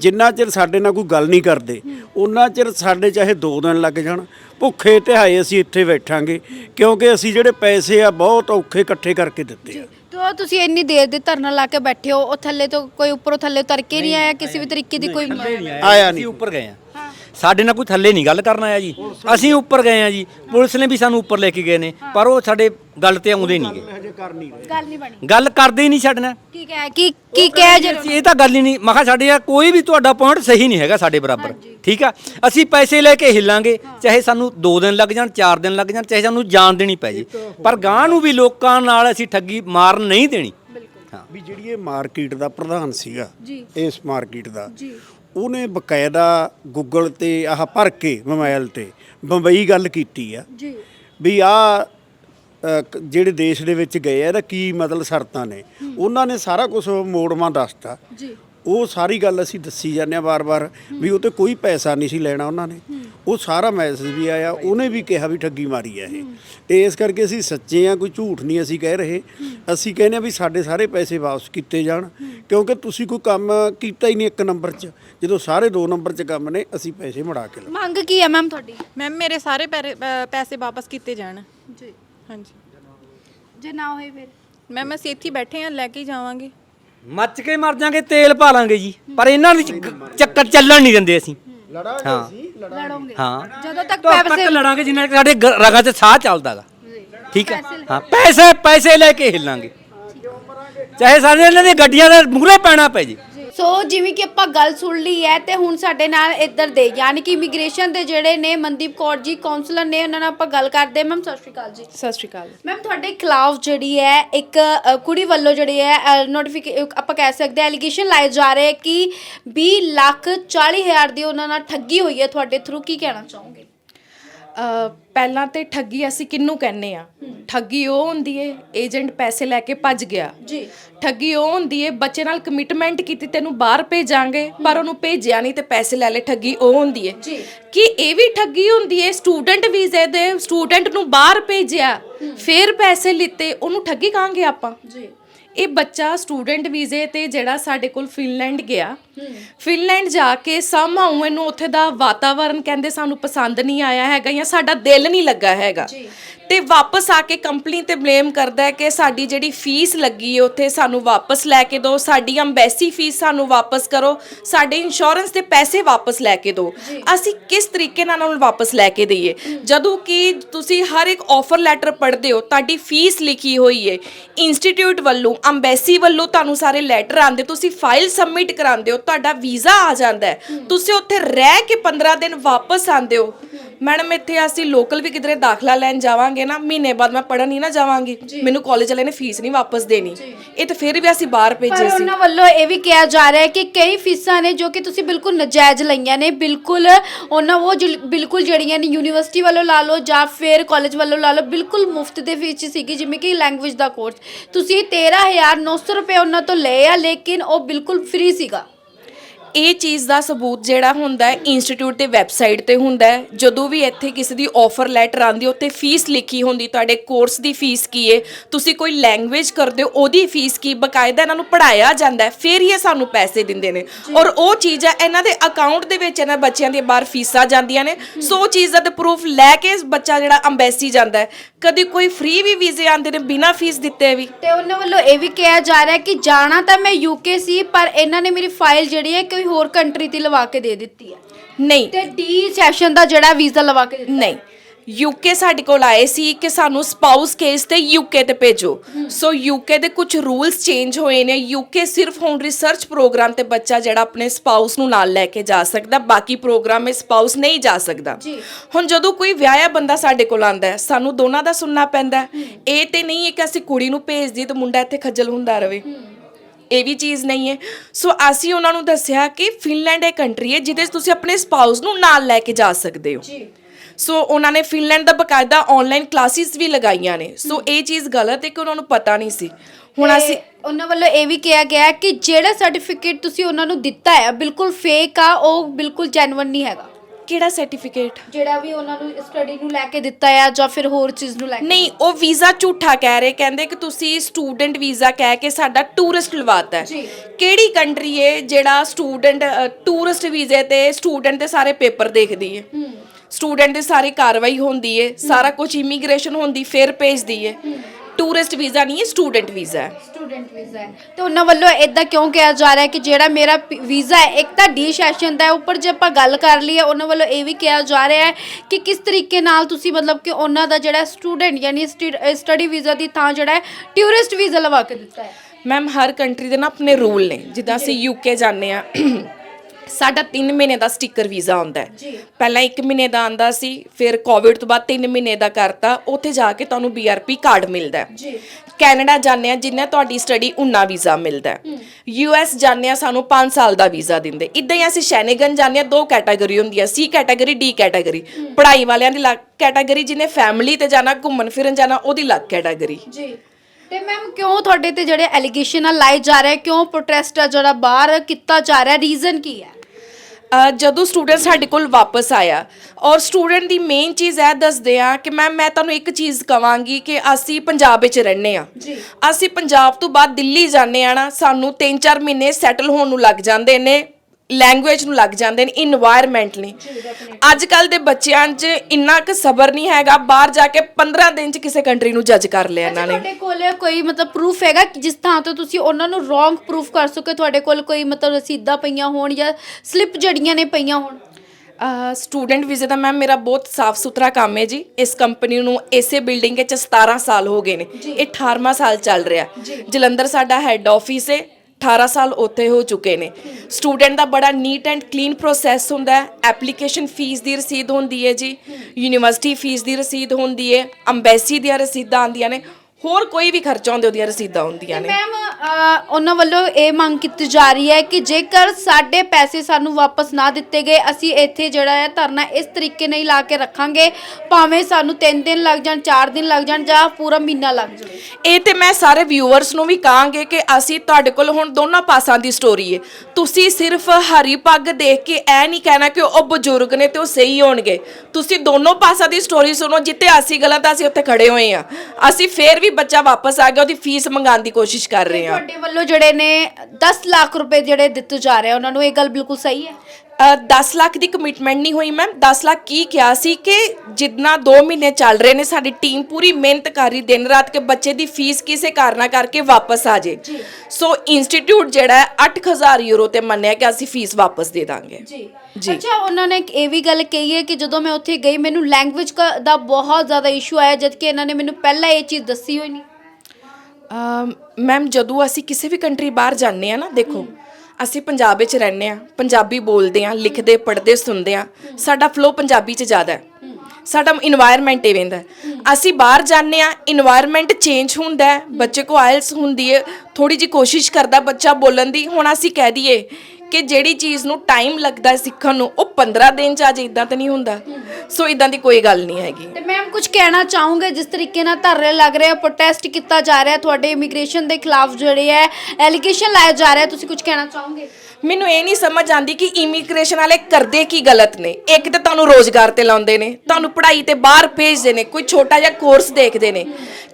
ਜਿੰਨਾ ਚਿਰ ਸਾਡੇ ਨਾਲ ਕੋਈ ਗੱਲ ਨਹੀਂ ਕਰਦੇ ਉਹਨਾਂ ਚਿਰ ਸਾਡੇ ਚਾਹੇ 2 ਦਿਨ ਲੱਗ ਜਾਣ ਭੁੱਖੇ ਧਿਆਏ ਅਸੀਂ ਇੱਥੇ ਬੈਠਾਂਗੇ ਕਿਉਂਕਿ ਅਸੀਂ ਜਿਹੜੇ ਪੈਸੇ ਆ ਬਹੁਤ ਔਖੇ ਇਕੱਠੇ ਕਰਕੇ ਦਿੱਤੇ ਆ। ਤੋ ਤੁਸੀਂ ਇੰਨੀ ਦੇਰ ਦੇ ਧਰਨਾ ਲਾ ਕੇ ਬੈਠੇ ਹੋ ਉਹ ਥੱਲੇ ਤੋਂ ਕੋਈ ਉੱਪਰੋਂ ਥੱਲੇ ਉਤਰ ਕੇ ਨਹੀਂ ਆਇਆ ਕਿਸੇ ਵੀ ਤਰੀਕੇ ਦੀ ਕੋਈ ਆਇਆ ਅਸੀਂ ਨਹੀਂ। ਉੱਪਰ ਗਏ ਆ। ਸਾਡੇ ਨਾਲ ਕੋਈ ਥੱਲੇ ਨਹੀਂ ਗੱਲ ਕਰਨ ਆਇਆ ਜੀ। ਅਸੀਂ ਉੱਪਰ ਗਏ ਆ ਜੀ। ਪੁਲਿਸ ਨੇ ਵੀ ਸਾਨੂੰ ਉੱਪਰ ਲੈ ਕੇ ਗਏ ਨੇ ਪਰ ਉਹ ਸਾਡੇ ਗੱਲ ਤੇ ਆਉਂਦੇ ਨਹੀਂਗੇ ਹਜੇ ਕਰ ਨਹੀਂ ਰਹੇ ਗੱਲ ਨਹੀਂ ਬਣੀ। ਗੱਲ ਕਰਦੇ ਹੀ ਨਹੀਂ ਨਾਲ। ਕੀ ਕਹਿ ਕੀ ਕੀ ਕਹਿ ਜੇ ਇਹ ਤਾਂ ਗੱਲ ਹੀ ਨਹੀਂ। ਮੈਂ ਕਿਹਾ ਸਾਡੇ ਆ ਕੋਈ ਵੀ ਤੁਹਾਡਾ ਪੁਆਇੰਟ ਸਹੀ ਨਹੀਂ ਹੈਗਾ ਸਾਡੇ ਬਰਾਬਰ। ਠੀਕ ਆ? ਅਸੀਂ ਪੈਸੇ ਲੈ ਕੇ ਹਿੱਲਾਂਗੇ ਚਾਹੇ ਸਾਨੂੰ 2 ਦਿਨ ਲੱਗ ਜਾਣ 4 ਦਿਨ ਲੱਗ ਜਾਣ ਚਾਹੇ ਸਾਨੂੰ ਜਾਨ ਦੇਣੀ ਪੈ ਜੇ। ਪਰ ਗਾਂ ਨੂੰ ਵੀ ਲੋਕਾਂ ਨਾਲ ਅਸੀਂ ਠੱਗੀ ਮਾਰਨ ਨਹੀਂ ਦੇਣੀ। ਵੀ ਜਿਹੜੀ ਇਹ ਮਾਰਕੀਟ ਦਾ ਪ੍ਰਧਾਨ ਸੀਗਾ ਜੀ। ਇਸ ਮਾਰਕੀਟ ਦਾ ਜੀ। ਉਹਨੇ ਬਕਾਇਦਾ ਗੂਗਲ ਤੇ ਆਹ ਭਰ ਕੇ ਮੋਬਾਈਲ ਤੇ ਬੰਬਈ ਗੱਲ ਕੀਤੀ ਆ। ਜੀ। ਵੀ ਆ ਜਿਹੜੇ ਦੇਸ਼ ਦੇ ਵਿੱਚ ਗਏ ਆ ਇਹਦਾ ਕੀ ਮਤਲਬ ਸ਼ਰਤਾਂ ਨੇ? ਉਹਨਾਂ ਨੇ ਸਾਰਾ ਕੁਝ ਮੋੜਵਾ ਦੱਸਤਾ। ਜੀ। ਉਹ ਸਾਰੀ ਗੱਲ ਅਸੀਂ ਦੱਸੀ ਜਾਂਦੇ ਆ ਵਾਰ-ਵਾਰ ਵੀ ਉਹ ਤੇ ਕੋਈ ਪੈਸਾ ਨਹੀਂ ਸੀ ਲੈਣਾ ਉਹਨਾਂ ਨੇ। ਉਹ ਸਾਰਾ ਮੈਸੇਜ ਵੀ ਆਇਆ ਉਹਨੇ ਵੀ ਕਿਹਾ ਵੀ ਠੱਗੀ ਮਾਰੀ ਆ ਇਹ। ਤੇ ਇਸ ਕਰਕੇ ਅਸੀਂ ਸੱਚੇ ਆ ਕੋਈ ਝੂਠ ਨਹੀਂ ਅਸੀਂ ਕਹਿ ਰਹੇ। ਅਸੀਂ ਕਹਿੰਦੇ ਆ ਵੀ ਸਾਡੇ ਸਾਰੇ ਪੈਸੇ ਵਾਪਸ ਕੀਤੇ ਜਾਣ ਕਿਉਂਕਿ ਤੁਸੀਂ ਕੋਈ ਕੰਮ ਕੀਤਾ ਹੀ ਨਹੀਂ ਇੱਕ ਨੰਬਰ 'ਚ। ਜਦੋਂ ਸਾਰੇ ਦੋ ਨੰਬਰ 'ਚ ਕੰਮ ਨੇ ਅਸੀਂ ਪੈਸੇ ਮੁੜਾ ਕੇ ਲਏ ਮੰਗ ਕੀ ਹੈ ਮੈਮ ਤੁਹਾਡੀ? ਮੈਮ ਮੇਰੇ ਸਾਰੇ ਪੈਰੇ- ਅ, ਪੈਸੇ ਵਾਪਸ ਕੀਤੇ ਜਾਣ। ਜੀ। ਹਾਂਜੀ। ਜੇ ਨਾ ਹੋਏ ਫਿਰ? ਮੈਮ ਅਸੀਂ ਇੱਥੇ ਹੀ ਬੈਠੇ ਆ ਲੈ ਕੇ ਹੀ ਜਾਵਾਂਗੇ। ਮੱਚ ਕੇ ਮਰ ਜਾਾਂਗੇ ਤੇਲ ਪਾ ਲਾਂਗੇ ਜੀ। ਪਰ ਇਹਨਾਂ ਦੀ ਚ- ਚੱਕਰ ਚੱਲਣ ਨਹੀਂ ਦਿੰਦੇ ਅਸੀਂ। ਲੜਾਂਗੇ ਹਾਂ। ਅਸੀਂ ਲੜੋਗੇ। ਹਾਂ। ਜਦੋਂ ਤੱਕ ਤੋਂ ਤੱਕ ਪੈਸੇ ਲੜਾਂਗੇ ਜਿੰਨਾ ਚਿਰ ਸਾਡੇ ਗ- ਰਗਾਂ 'ਚ ਸਾਹ ਚੱਲਦਾਗਾ। ਠੀਕ ਹੈ? ਹਾਂ ਪੈਸੇ ਪੈਸੇ ਲੈ ਕੇ ਹਿੱਲਾਂਗੇ। ਚਾਹੇ ਸਾਡੇ ਇਹਨਾਂ ਦੀ ਗੱਡੀਆਂ ਦੇ ਮੂਹਰੇ ਪੈਣਾ ਪੈ ਜੀ। ਸੋ ਜਿਵੇਂ ਕਿ ਆਪਾਂ ਗੱਲ ਸੁਣ ਲਈ ਹੈ ਤੇ ਹੁਣ ਸਾਡੇ ਨਾਲ ਇੱਧਰ ਦੇ ਯਾਨੀ ਕਿ ਇਮੀਗ੍ਰੇਸ਼ਨ ਦੇ ਜਿਹੜੇ ਨੇ ਮਨਦੀਪ ਕੌਰ ਜੀ ਕਾਉਂਸਲਰ ਨੇ ਉਹਨਾਂ ਨਾਲ ਆਪਾਂ ਗੱਲ ਕਰਦੇ ਮੈਮ ਸਤਿ ਸ਼੍ਰੀ ਅਕਾਲ ਜੀ। ਸਤਿ ਸ਼੍ਰੀ ਅਕਾਲ। ਮੈਮ ਤੁਹਾਡੇ ਖਿਲਾਫ ਜਿਹੜੀ ਹੈ ਇੱਕ ਅ, ਕੁੜੀ ਵੱਲੋਂ ਜਿਹੜੀ ਹੈ ਨੋਟੀਫਿਕੇਸ਼ਨ ਆਪਾਂ ਕਹਿ ਸਕਦੇ ਹਾਂ ਐਲੀਗੇਸ਼ਨ ਲਾਏ ਜਾ ਰਹੇ ਕਿ 20 ਲੱਖ 40 ਹਜ਼ਾਰ ਦੀ ਉਹਨਾਂ ਨਾਲ ਠੱਗੀ ਹੋਈ ਹੈ ਤੁਹਾਡੇ ਥਰੂ ਕੀ ਕਹਿਣਾ ਚਾਹੋਗੇ? ਅ, ਪਹਿਲਾਂ ਤੇ ਠੱਗੀ ਅਸੀਂ ਕਿੰਨੂੰ ਕਹਿੰਨੇ ਆ? ਠੱਗੀ ਉਹ ਹੁੰਦੀ ਏ ਏਜੰਟ ਪੈਸੇ ਲੈ ਕੇ ਭੱਜ ਗਿਆ। ਜੀ। ਠੱਗੀ ਉਹ ਹੁੰਦੀ ਏ ਬੱਚੇ ਨਾਲ ਕਮਿਟਮੈਂਟ ਕੀਤੀ ਤੈਨੂੰ ਬਾਹਰ ਭੇਜਾਂਗੇ ਪਰ ਉਹਨੂੰ ਭੇਜਿਆ ਨਹੀਂ ਤੇ ਪੈਸੇ ਲੈ ਲੈ ਠੱਗੀ ਉਹ ਹੁੰਦੀ ਏ। ਜੀ। ਕਿ ਇਹ ਵੀ ਠੱਗੀ ਹੁੰਦੀ ਏ ਸਟੂਡੈਂਟ ਵੀਜ਼ੇ ਦੇ ਸਟੂਡੈਂਟ ਨੂੰ ਬਾਹਰ ਭੇਜਿਆ ਫਿਰ ਪੈਸੇ ਲਿੱਤੇ ਉਹਨੂੰ ਠੱਗੀ ਕਹਾਂਗੇ ਆਪਾਂ? ਜੀ। ਇਹ ਬੱਚਾ ਸਟੂਡੈਂਟ ਵੀਜ਼ੇ ਤੇ ਜਿਹੜਾ ਸਾਡੇ ਕੋਲ ਫਿਨਲੈਂਡ ਗਿਆ ਫਿਨਲੈਂਡ ਜਾ ਕੇ ਸਮਾਉ ਇਹਨੂੰ ਉੱਥੇ ਦਾ ਵਾਤਾਵਰਣ ਕਹਿੰਦੇ ਸਾਨੂੰ ਪਸੰਦ ਨਹੀਂ ਆਇਆ ਹੈਗਾ ਜਾਂ ਸਾਡਾ ਦਿਲ ਨਹੀਂ ਲੱਗਾ ਹੈਗਾ। ਤੇ ਵਾਪਸ ਆ ਕੇ ਕੰਪਨੀ ਤੇ ਬਲੇਮ ਕਰਦਾ ਹੈ ਕਿ ਸਾਡੀ ਜਿਹੜੀ ਫੀਸ ਲੱਗੀ ਹੈ ਉੱਥੇ ਸਾਨੂੰ ਵਾਪਸ ਲੈ ਕੇ ਦਿਓ ਸਾਡੀ ਅੰਬੈਸੀ ਫੀਸ ਸਾਨੂੰ ਵਾਪਸ ਕਰੋ ਸਾਡੇ ਇੰਸ਼ੋਰੈਂਸ ਦੇ ਪੈਸੇ ਵਾਪਸ ਲੈ ਕੇ ਦਿਓ। ਅਸੀਂ ਕਿਸ ਤਰੀਕੇ ਨਾਲ ਉਹਨਾਂ ਵਾਪਸ ਲੈ ਕੇ ਦਈਏ? ਜਦੋਂ ਕਿ ਤੁਸੀਂ ਹਰ ਇੱਕ ਆਫਰ ਲੈਟਰ ਪੜ੍ਹਦੇ ਹੋ ਤੁਹਾਡੀ ਫੀਸ ਲਿਖੀ ਹੋਈ ਹੈ। ਇੰਸਟੀਚਿਊਟ ਵੱਲੋਂ ਅੰਬੈਸੀ ਵੱਲੋਂ ਤੁਹਾਨੂੰ ਸਾਰੇ ਲੈਟਰ ਆਉਂਦੇ ਤੁਸੀਂ ਫਾਈਲ ਸਬਮਿਟ ਕਰਾਉਂਦੇ ਹੋ ਤੁਹਾਡਾ ਵੀਜ਼ਾ ਆ ਜਾਂਦਾ ਹੈ। ਤੁਸੀਂ ਉੱਥੇ ਰਹਿ ਕੇ 15 ਦਿਨ ਵਾਪਸ ਆਉਂਦੇ ਹੋ। ਮੈਡਮ ਇੱਥੇ ਅਸੀਂ ਲੋਕਲ ਵੀ ਕਿਧਰੇ ਦਾਖਲਾ ਲੈਣ ਜਾਵਾਂਗੇ ਨਾ ਮਹੀਨੇ ਬਾਅਦ ਮੈਂ ਪੜਨ ਨਹੀਂ ਨਾ ਜਾਵਾਂਗੀ। ਮੈਨੂੰ ਕਾਲਜ ਵਾਲੇ ਨੇ ਫੀਸ ਨਹੀਂ ਵਾਪਸ ਦੇਣੀ। ਇਹ ਤਾਂ ਫਿਰ ਵੀ ਅਸੀਂ ਬਾਹਰ ਪਰ ਭੇਜੇ ਸੀ। ਉਹਨਾਂ ਵੱਲੋਂ ਇਹ ਵੀ ਕਿਹਾ ਜਾ ਰਿਹਾ ਹੈ ਕਿ ਕਈ ਫੀਸਾਂ ਨੇ ਜੋ ਕਿ ਤੁਸੀਂ ਬਿਲਕੁਲ ਨਜਾਇਜ਼ ਲਈਆਂ ਨੇ ਬਿਲਕੁਲ ਉਹਨਾਂ ਉਹ ਜਿਲ- ਬਿਲਕੁਲ ਜਿਹੜੀਆਂ ਨੇ ਯੂਨੀਵਰਸਿਟੀ ਵੱਲੋਂ ਲਾ ਲਓ ਜਾਂ ਫਿਰ ਕਾਲਜ ਵੱਲੋਂ ਲਾ ਲਓ ਬਿਲਕੁਲ ਮੁਫਤ ਦੇ ਵਿੱਚ ਸੀਗੀ ਜਿਵੇਂ ਕਿ ਲੈਂਗੁਏਜ ਦਾ ਕੋਰਸ ਤੁਸੀਂ 13900 ਰੁਪਏ ਉਹਨਾਂ ਤੋਂ ਲਏ ਆ ਲੇਕਿਨ ਉਹ ਬਿਲਕੁਲ ਫ੍ਰੀ ਸੀਗਾ। ਇਹ ਚੀਜ਼ ਦਾ ਸਬੂਤ ਜਿਹੜਾ ਹੁੰਦਾ ਹੈ ਇੰਸਟੀਚਿਊਟ ਦੇ ਵੈਬਸਾਈਟ ਤੇ ਹੁੰਦਾ ਹੈ। ਜਦੋਂ ਵੀ ਇੱਥੇ ਕਿਸੇ ਦੀ ਆਫਰ ਲੈਟਰ ਆਂਦੀ ਉੱਤੇ ਫੀਸ ਲਿਖੀ ਹੁੰਦੀ ਤੁਹਾਡੇ ਕੋਰਸ ਦੀ ਫੀਸ ਕੀ ਹੈ ਤੁਸੀਂ ਕੋਈ ਲੈਂਗੁਏਜ ਕਰਦੇ ਹੋ ਉਹਦੀ ਫੀਸ ਕੀ ਬਕਾਇਦਾ ਇਹਨਾਂ ਨੂੰ ਪੜਾਇਆ ਜਾਂਦਾ ਹੈ ਫਿਰ ਹੀ ਇਹ ਸਾਨੂੰ ਪੈਸੇ ਦਿੰਦੇ ਨੇ। ਔਰ ਉਹ ਚੀਜ਼ ਹੈ ਇਹਨਾਂ ਦੇ ਅਕਾਊਂਟ ਦੇ ਵਿੱਚ ਇਹਨਾਂ ਬੱਚਿਆਂ ਦੀਆਂ ਬਾਹਰ ਫੀਸਾਂ ਜਾਂਦੀਆਂ ਨੇ। ਸੋ ਉਹ ਚੀਜ਼ ਦਾ ਤੇ ਪ੍ਰੂਫ ਲੈ ਕੇ ਬੱਚਾ ਜਿਹੜਾ ਅੰਬੈਸੀ ਜਾਂਦਾ ਹੈ ਕਦੀ ਕੋਈ ਫ੍ਰੀ ਵੀ ਵੀਜ਼ੇ ਆਉਂਦੇ ਨੇ ਬਿਨਾਂ ਫੀਸ ਦਿੱਤੇ ਵੀ। ਤੇ ਉਹਨਾਂ ਵੱਲੋਂ ਇਹ ਵੀ ਕਿਹਾ ਜਾ ਰਿਹਾ ਕਿ ਜਾਣਾ ਤਾਂ ਮੈਂ ਯੂਕੇ ਸੀ ਪਰ ਇਹਨਾਂ ਨੇ ਮੇਰੀ ਫਾਈਲ ਜਿਹੜੀ ਹੈ ਕੋਈ ਹੋਰ ਕੰਟਰੀ ਤੇ ਲਵਾ ਕੇ ਦੇ ਦਿੱਤੀ ਹੈ। ਨਹੀਂ। ਤੇ ਡੀ ਸੈਸ਼ਨ ਦਾ ਜਿਹੜਾ ਵੀਜ਼ਾ ਲਵਾ ਕੇ ਦਿੱਤਾ। ਨਹੀਂ। ਯੂਕੇ ਸਾਡੇ ਕੋਲ ਆਏ ਸੀ ਕਿ ਸਾਨੂੰ ਸਪਾਊਸ ਕੇਸ ਤੇ ਯੂਕੇ ਤੇ ਭੇਜੋ। ਸੋ ਯੂਕੇ ਦੇ ਕੁਝ ਰੂਲਸ ਚੇਂਜ ਹੋਏ ਨੇ। ਯੂਕੇ ਸਿਰਫ ਹੁਣ ਰਿਸਰਚ ਪ੍ਰੋਗਰਾਮ ਤੇ ਬੱਚਾ ਜਿਹੜਾ ਆਪਣੇ ਸਪਾਊਸ ਨੂੰ ਨਾਲ ਲੈ ਕੇ ਜਾ ਸਕਦਾ। ਬਾਕੀ ਪ੍ਰੋਗਰਾਮ ਵਿੱਚ ਸਪਾਊਸ ਨਹੀਂ ਜਾ ਸਕਦਾ। ਹੁਣ ਜਦੋਂ ਕੋਈ ਵਿਆਹਿਆ ਬੰਦਾ ਸਾਡੇ ਕੋਲ ਆਂਦਾ ਹੈ ਸਾਨੂੰ ਦੋਨਾਂ ਦਾ ਸੁਣਨਾ ਪੈਂਦਾ ਹੈ। ਇਹ ਤੇ ਨਹੀਂ ਹੈ ਕਿ ਅਸੀਂ ਕੁੜੀ ਨੂੰ ਭੇਜ ਦਈਏ ਤੇ ਮੁੰਡਾ ਇੱਥੇ ਖੱਜਲ ਹੁੰਦਾ ਰਵੇ। ਇਹ ਵੀ ਚੀਜ਼ ਨਹੀਂ ਹੈ। ਸੋ ਅਸੀਂ ਉਹਨਾਂ ਨੂੰ ਦੱਸਿਆ ਕਿ ਫਿਨਲੈਂਡ ਇੱਕ ਕੰਟਰੀ ਹੈ ਜਿਹਦੇ 'ਚ ਤੁਸੀਂ ਆਪਣੇ ਸਪਾਊਸ ਨੂੰ ਨਾਲ ਲੈ ਕੇ ਜਾ ਸਕਦੇ ਹੋ। ਜੀ। ਸੋ ਉਹਨਾਂ ਨੇ ਫਿਨਲੈਂਡ ਦਾ ਬਕਾਇਦਾ ਆਨਲਾਈਨ ਕਲਾਸਿਸ ਵੀ ਲਗਾਈਆਂ ਨੇ। ਸੋ ਇਹ ਚੀਜ਼ ਗਲਤ ਹੈ ਕਿ ਉਹਨਾਂ ਨੂੰ ਪਤਾ ਨਹੀਂ ਸੀ। ਹੁਣ ਅਸੀਂ ਉਹਨਾਂ ਵੱਲੋਂ ਇਹ ਵੀ ਕਿਹਾ ਗਿਆ ਕਿ ਜਿਹੜਾ ਸਰਟੀਫਿਕੇਟ ਤੁਸੀਂ ਉਹਨਾਂ ਨੂੰ ਦਿੱਤਾ ਹੈ ਬਿਲਕੁਲ ਫੇਕ ਆ ਉਹ ਬਿਲਕੁਲ ਜੈਨੂਇਨ ਨਹੀਂ ਹੈਗਾ। ਕਿਹੜਾ ਸਰਟੀਫਿਕੇਟ ਜਿਹੜਾ ਵੀ ਉਹਨਾਂ ਨੂੰ ਸਟੱਡੀ ਨੂੰ ਲੈ ਕੇ ਦਿੱਤਾ ਹੈ ਜਾਂ ਫਿਰ ਹੋਰ ਚੀਜ਼ ਨੂੰ ਲੈ ਕੇ ਨਹੀਂ ਉਹ ਵੀਜ਼ਾ ਝੂਠਾ ਕਹਿ ਰਹੇ ਕਹਿੰਦੇ ਕਿ ਤੁਸੀਂ ਸਟੂਡੈਂਟ ਵੀਜ਼ਾ ਕਹਿ ਕੇ ਸਾਡਾ ਟੂਰਿਸਟ ਲਵਾਤਾ ਹੈ। ਜੀ। ਕਿਹੜੀ ਕੰਟਰੀ ਹੈ ਜਿਹੜਾ ਸਟੂਡੈਂਟ ਟੂਰਿਸਟ ਵੀਜ਼ੇ ਤੇ ਸਟੂਡੈਂਟ ਦੇ ਸਾਰੇ ਪੇਪਰ ਦੇਖਦੀ ਹੈ? ਸਟੂਡੈਂਟ ਦੀ ਸਾਰੀ ਕਾਰਵਾਈ ਹੁੰਦੀ ਹੈ ਸਾਰਾ ਕੁਝ ਇਮੀਗ੍ਰੇਸ਼ਨ ਹੁੰਦੀ ਫਿਰ ਭੇਜਦੀ ਹੈ ਟੂਰਿਸਟ ਵੀਜ਼ਾ ਨਹੀਂ ਹੈ ਸਟੂਡੈਂਟ ਵੀਜ਼ਾ ਹੈ ਸਟੂਡੈਂਟ ਵੀਜ਼ਾ ਹੈ ਤੇ ਉਹਨਾਂ ਵੱਲੋਂ ਇਦਾਂ ਕਿਉਂ ਕਿਹਾ ਜਾ ਰਿਹਾ ਹੈ ਕਿ ਜਿਹੜਾ ਮੇਰਾ ਵੀਜ਼ਾ ਹੈ ਇੱਕ ਤਾਂ ਡੀ ਸੈਸ਼ਨ ਦਾ ਹੈ ਉੱਪਰ ਜੇ ਆਪਾਂ ਗੱਲ ਕਰ ਲਈਏ ਉਹਨਾਂ ਵੱਲੋਂ ਇਹ ਵੀ ਕਿਹਾ ਜਾ ਰਿਹਾ ਹੈ ਕਿ ਕਿਸ ਤਰੀਕੇ ਨਾਲ ਤੁਸੀਂ ਮਤਲਬ ਕਿ ਉਹਨਾਂ ਦਾ ਜਿਹੜਾ ਸਟੂਡੈਂਟ ਯਾਨੀ ਸਟੱਡੀ ਵੀਜ਼ਾ ਦੀ ਥਾਂ ਜਿਹੜਾ ਹੈ ਟੂਰਿਸਟ ਵੀਜ਼ਾ ਲਵਾ ਕੇ ਦਿੱਤਾ ਹੈ ਮੈਮ ਹਰ ਕੰਟਰੀ ਦੇ ਨਾ ਆਪਣੇ ਰੂਲ ਨੇ। ਜਿੱਦਾਂ ਅਸੀਂ ਯੂਕੇ ਜਾਂਦੇ ਆ ਸਾਡਾ 3 ਮਹੀਨੇ ਦਾ ਸਟicker ਵੀਜ਼ਾ ਆਉਂਦਾ ਹੈ। ਜੀ। ਪਹਿਲਾਂ 1 ਮਹੀਨੇ ਦਾ ਆਂਦਾ ਸੀ ਫਿਰ ਕੋਵਿਡ ਤੋਂ ਬਾਅਦ 3 ਮਹੀਨੇ ਦਾ ਕਰਤਾ ਉੱਥੇ ਜਾ ਕੇ ਤੁਹਾਨੂੰ ਬੀਆਰਪੀ ਕਾਰਡ ਮਿਲਦਾ ਹੈ। ਜੀ। ਕੈਨੇਡਾ ਜਾਂਦੇ ਆ ਜਿੰਨਾ ਤੁਹਾਡੀ ਸਟੱਡੀ ਉਨਾ ਵੀਜ਼ਾ ਮਿਲਦਾ ਹੈ। ਯੂਐਸ ਜਾਂਦੇ ਆ ਸਾਨੂੰ 5 ਸਾਲ ਦਾ ਵੀਜ਼ਾ ਦਿੰਦੇ। ਇਦਾਂ ਹੀ ਅਸੀਂ ਸ਼ੈਨੇਗਨ ਜਾਂਦੇ ਆ ਦੋ ਕੈਟਾਗਰੀ ਹੁੰਦੀ ਆ ਸੀ ਕੈਟਾਗਰੀ ਡੀ ਕੈਟਾਗਰੀ ਪੜ੍ਹਾਈ ਵਾਲਿਆਂ ਦੀ ਕੈਟਾਗਰੀ ਜਿਹਨੇ ਫੈਮਿਲੀ ਤੇ ਜਾਣਾ ਘੁੰਮਣ ਫਿਰਨ ਜਾਣਾ ਉਹਦੀ ਅਲੱਗ ਕੈਟਾਗਰੀ ਜੀ। ਤੇ ਮੈਮ ਕਿਉਂ ਤੁਹਾਡੇ ਤੇ ਜਿਹੜੇ ਐਲੀਗੇਸ਼ਨ ਆ ਲਾਏ ਜਾ ਰਹੇ ਕਿਉਂ ਪ੍ਰੋਟੈਸਟ ਆ ਜਿਹੜਾ ਬਾਹਰ ਕੀਤਾ ਜਾ ਰਿਹਾ ਰੀਜ਼ਨ ਕੀ ਹੈ? ਜਦੋਂ ਸਟੂਡੈਂਟ ਸਾਡੇ ਕੋਲ ਵਾਪਸ ਆਇਆ। ਔਰ ਸਟੂਡੈਂਟ ਦੀ ਮੇਨ ਚੀਜ਼ ਇਹ ਦੱਸਦੇ ਆ ਕਿ ਮੈਮ ਮੈਂ ਤੁਹਾਨੂੰ ਇੱਕ ਚੀਜ਼ ਕਵਾਂਗੀ ਕਿ ਅਸੀਂ ਪੰਜਾਬ ਵਿੱਚ ਰਹਿੰਦੇ ਆ। ਅਸੀਂ ਪੰਜਾਬ ਤੋਂ ਬਾਅਦ ਦਿੱਲੀ ਜਾਂਦੇ ਆ ਨਾ ਸਾਨੂੰ 3-4 ਮਹੀਨੇ ਸੈਟਲ ਹੋਣ ਨੂੰ ਲੱਗ ਜਾਂਦੇ ਨੇ। ਲੈਂਗੁਏਜ ਨੂੰ ਲੱਗ ਜਾਂਦੇ ਨੇ ਇਨਵਾਇਰਨਮੈਂਟ ਲਈ। ਅੱਜ ਕੱਲ ਦੇ ਬੱਚਿਆਂ 'ਚ ਇੰਨਾ ਕੁ ਸਬਰ ਨਹੀਂ ਹੈਗਾ ਬਾਹਰ ਜਾ ਕੇ 15 ਦਿਨ 'ਚ ਕਿਸੇ ਕੰਟਰੀ ਨੂੰ ਜੱਜ ਕਰ ਲਿਆ ਇਹਨਾਂ ਨੇ। ਤੁਹਾਡੇ ਕੋਲ ਕੋਈ ਮਤਲਬ ਪ੍ਰੂਫ ਹੈਗਾ ਕਿ ਜਿਸ ਥਾਂ ਤੋਂ ਤੁਸੀਂ ਉਹਨਾਂ ਨੂੰ ਰੋਂਗ ਪ੍ਰੂਫ ਕਰ ਸਕੋ ਤੁਹਾਡੇ ਕੋਲ ਕੋਈ ਮਤਲਬ ਰਸੀਦਾਂ ਪਈਆਂ ਹੋਣ ਜਾਂ ਸਲਿੱਪ ਜੜੀਆਂ ਨੇ ਪਈਆਂ ਹੋਣ? ਸਟੂਡੈਂਟ ਵੀਜ਼ੇ ਦਾ ਮੈਮ ਮੇਰਾ ਬਹੁਤ ਸਾਫ਼ ਸੁਥਰਾ ਕੰਮ ਹੈ ਜੀ। ਇਸ ਕੰਪਨੀ ਨੂੰ ਇਸੇ ਬਿਲਡਿੰਗ ਵਿੱਚ 17 ਸਾਲ ਹੋ ਗਏ ਨੇ। ਇਹ 18ਵਾਂ ਸਾਲ ਚੱਲ ਰਿਹਾ। ਜਲੰਧਰ ਸਾਡਾ ਹੈੱਡ ਆਫਿਸ ਹੈ। 18 ਸਾਲ ਉੱਥੇ ਹੋ ਚੁੱਕੇ ਨੇ। ਸਟੂਡੈਂਟ ਦਾ ਬੜਾ ਨੀਟ ਐਂਡ ਕਲੀਨ ਪ੍ਰੋਸੈਸ ਹੁੰਦਾ ਹੈ। ਐਪਲੀਕੇਸ਼ਨ ਫੀਸ ਦੀ ਰਸੀਦ ਹੁੰਦੀ ਹੈ ਜੀ। ਯੂਨੀਵਰਸਿਟੀ ਫੀਸ ਦੀ ਰਸੀਦ ਹੁੰਦੀ ਹੈ। ਅੰਬੈਸੀ ਦੀਆਂ ਰਸੀਦਾਂ ਆਉਂਦੀਆਂ ਨੇ। ਹੋਰ ਕੋਈ ਵੀ ਖਰਚਾ ਹੁੰਦੇ ਉਹਦੀਆਂ ਰਸੀਦਾਂ ਹੁੰਦੀਆਂ ਨੇ। ਮੈਮ ਉਹਨਾਂ ਵੱਲੋਂ ਇਹ ਮੰਗ ਕੀਤੀ ਜਾ ਰਹੀ ਹੈ ਕਿ ਜੇਕਰ ਸਾਡੇ ਪੈਸੇ ਸਾਨੂੰ ਵਾਪਸ ਨਾ ਦਿੱਤੇ ਗਏ ਅਸੀਂ ਇੱਥੇ ਜਿਹੜਾ ਹੈ ਧਰਨਾ ਇਸ ਤਰੀਕੇ ਨਹੀਂ ਲਾ ਕੇ ਰੱਖਾਂਗੇ ਭਾਵੇਂ ਸਾਨੂੰ 3 ਦਿਨ ਲੱਗ ਜਾਣ 4 ਦਿਨ ਲੱਗ ਜਾਣ ਜਾਂ ਪੂਰਾ ਮਹੀਨਾ ਲੱਗ ਜਾਵੇ। ਇਹ ਤੇ ਮੈਂ ਸਾਰੇ ਵਿਊਅਰਸ ਨੂੰ ਵੀ ਕਹਾਂਗੇ ਕਿ ਅਸੀਂ ਤੁਹਾਡੇ ਕੋਲ ਹੁਣ ਦੋਨਾਂ ਪਾਸਾਂ ਦੀ ਸਟੋਰੀ ਹੈ ਤੁਸੀਂ ਸਿਰਫ ਹਰੀ ਪੱਗ ਦੇਖ ਕੇ ਐ ਨਹੀਂ ਕਹਿਣਾ ਕਿ ਉਹ ਬਜ਼ੁਰਗ ਨੇ ਤੇ ਉਹ ਸਹੀ ਹੋਣਗੇ। ਤੁਸੀਂ ਦੋਨੋਂ ਪਾਸਾਂ ਦੀ ਸਟੋਰੀ ਸੁਣੋ ਜਿੱਥੇ ਅਸੀਂ ਗਲਤ ਆ, ਅਸੀਂ ਉੱਥੇ ਖੜੇ ਹੋਏ ਆ ਅਸੀਂ ਫੇਰ ਵੀ ਬੱਚਾ ਵਾਪਸ ਆ ਗਿਆ, ਉਹਦੀ ਫੀਸ ਮੰਗਾਉਣ ਦੀ ਕੋਸ਼ਿਸ਼ ਕਰ ਰਹੇ ਆ ਤੁਹਾਡੇ ਵੱਲੋਂ ਜਿਹੜੇ ਨੇ 10 ਲੱਖ ਰੁਪਏ ਜਿਹੜੇ ਦਿੱਤੇ ਜਾ ਰਹੇ ਆ, ਉਹਨਾਂ ਨੂੰ ਇਹ ਗੱਲ ਬਿਲਕੁਲ ਸਹੀ ਹੈ। ਅ, 10 ਲੱਖ ਦੀ ਕਮਿਟਮੈਂਟ ਨਹੀਂ ਹੋਈ ਮੈਮ 10 ਲੱਖ ਕੀ ਕਿਹਾ ਸੀ ਕਿ ਜਿੰਨਾ 2 ਮਹੀਨੇ ਚੱਲ ਰਹੇ ਨੇ ਸਾਡੀ ਟੀਮ ਪੂਰੀ ਮਿਹਨਤ ਕਰ ਰਹੀ ਦਿਨ ਰਾਤ ਕਿ ਬੱਚੇ ਦੀ ਫੀਸ ਕਿਸੇ ਕਾਰਨਾ ਕਰਕੇ ਵਾਪਸ ਆ ਜੇ। ਸੋ ਇੰਸਟੀਚਿਊਟ ਜਿਹੜਾ ਹੈ 8000 ਯੂਰੋ ਤੇ ਮੰਨਿਆ ਕਿ ਅਸੀਂ ਫੀਸ ਵਾਪਸ ਦੇ ਦਾਂਗੇ। ਜੀ। ਜੀ। ਅੱਛਾ ਉਹਨਾਂ ਨੇ ਇੱਕ ਇਹ ਵੀ ਗੱਲ ਕਹੀ ਹੈ ਕਿ ਜਦੋਂ ਮੈਂ ਉੱਥੇ ਗਈ ਮੈਨੂੰ ਲੈਂਗੁਏਜ ਦਾ ਬਹੁਤ ਜ਼ਿਆਦਾ ਇਸ਼ੂ ਆਇਆ ਜਦ ਕਿ ਇਹਨਾਂ ਨੇ ਮੈਨੂੰ ਪਹਿਲਾਂ ਇਹ ਚੀਜ਼ ਦੱਸੀ ਹੋਈ ਨਹੀਂ। ਮੈਮ ਜਦੋਂ ਅਸੀਂ ਕਿਸੇ ਵੀ ਕੰਟਰੀ ਬਾਹਰ ਜਾਂਦੇ ਆ ਨਾ ਦੇਖੋ ਅਸੀਂ ਪੰਜਾਬ ਵਿੱਚ ਰਹਿੰਦੇ ਆ ਪੰਜਾਬੀ ਬੋਲਦੇ ਆ ਲਿਖਦੇ, ਪੜ੍ਹਦੇ, ਸੁਣਦੇ ਆ ਸਾਡਾ ਫਲੋ ਪੰਜਾਬੀ 'ਚ ਜ਼ਿਆਦਾ ਹੈ। ਸਾਡਾ ਇਨਵਾਇਰਨਮੈਂਟ ਇਹ ਵੰਦਾ ਅਸੀਂ ਬਾਹਰ ਜਾਂਦੇ ਆ ਇਨਵਾਇਰਨਮੈਂਟ ਚੇਂਜ ਹੁੰਦਾ ਹੈ, ਬੱਚੇ ਕੋ ਆਇਲਸ ਹੁੰਦੀ ਹੈ ਥੋੜੀ ਜੀ ਕੋਸ਼ਿਸ਼ ਕਰਦਾ ਬੱਚਾ ਬੋਲਣ ਦੀ, ਹੁਣ ਅਸੀਂ ਕਹਿ ਦਈਏ ਕਿ ਜਿਹੜੀ ਚੀਜ਼ ਨੂੰ ਟਾਈਮ ਲੱਗਦਾ ਹੈ ਸਿੱਖਣ ਨੂੰ, ਉਹ 15 ਦਿਨ ਚ ਅੱਜ ਜੇ ਇਦਾਂ ਤਾਂ ਨਹੀਂ ਹੁੰਦਾ। ਸੋ ਇਦਾਂ ਦੀ ਕੋਈ ਗੱਲ ਨਹੀਂ ਹੈਗੀ। ਤੇ ਮੈਮ ਕੁਝ ਕਹਿਣਾ ਚਾਹੂੰਗੇ? ਜਿਸ ਤਰੀਕੇ ਨਾਲ ਧਰਨੇ ਲੱਗ ਰਿਹਾ ਪ੍ਰੋਟੈਸਟ ਕੀਤਾ ਜਾ ਰਿਹਾ, ਤੁਹਾਡੇ ਇਮੀਗ੍ਰੇਸ਼ਨ ਦੇ ਖਿਲਾਫ ਜਿਹੜੇ ਹੈ ਐਲੀਗੇਸ਼ਨ ਲਾਇਆ ਜਾ ਰਿਹਾ, ਤੁਸੀਂ ਕੁਝ ਕਹਿਣਾ ਚਾਹੋਗੇ? ਮੈਨੂੰ ਇਹ ਨਹੀਂ ਸਮਝ ਆਂਦੀ ਕਿ ਇਮੀਗ੍ਰੇਸ਼ਨ ਵਾਲੇ ਕਰਦੇ ਕੀ ਗਲਤ ਨੇ। ਇੱਕ ਤਾਂ ਤੁਹਾਨੂੰ ਰੋਜ਼ਗਾਰ ਤੇ ਲਾਉਂਦੇ ਨੇ, ਤੁਹਾਨੂੰ ਪੜ੍ਹਾਈ ਤੇ ਬਾਹਰ ਭੇਜਦੇ ਨੇ, ਕੋਈ ਛੋਟਾ ਜਿਹਾ ਕੋਰਸ ਦੇਖਦੇ ਨੇ